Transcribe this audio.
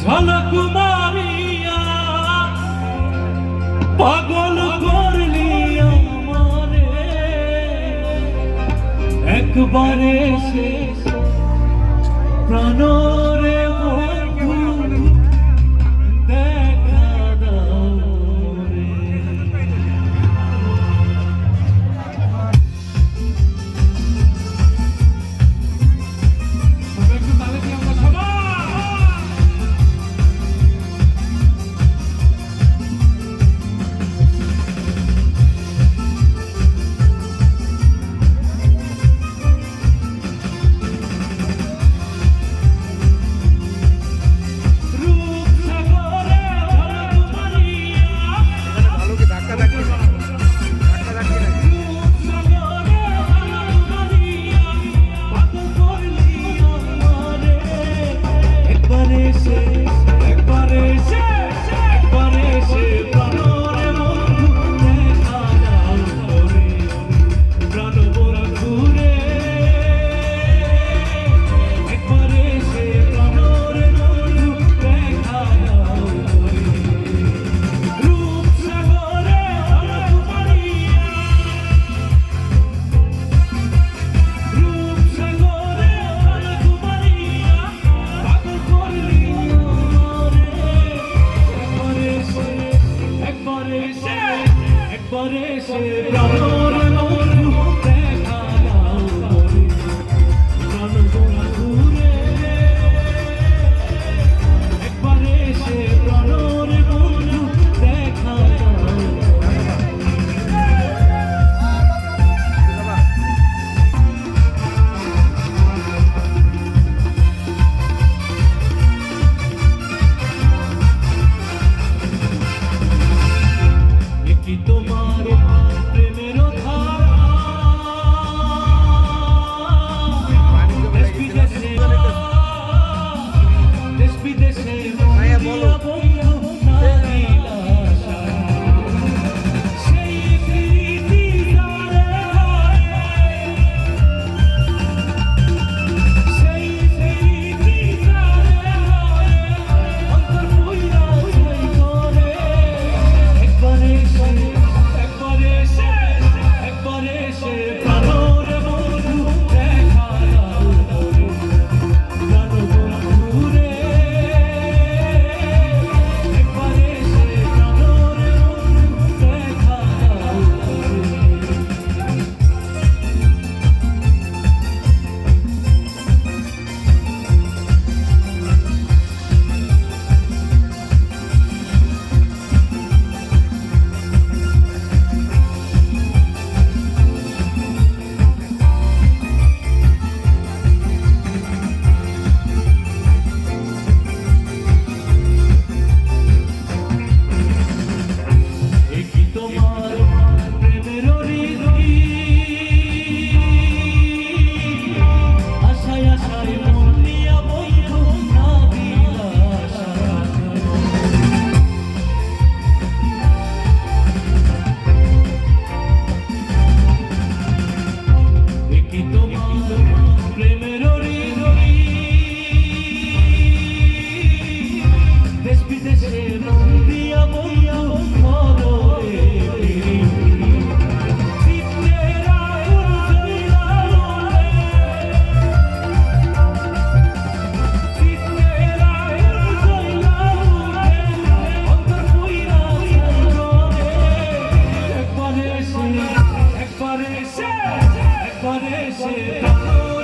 ঝলক মারিয়া পাগল করলি আমারে। একবারে শেষ প্রাণরে পাগল Yeah.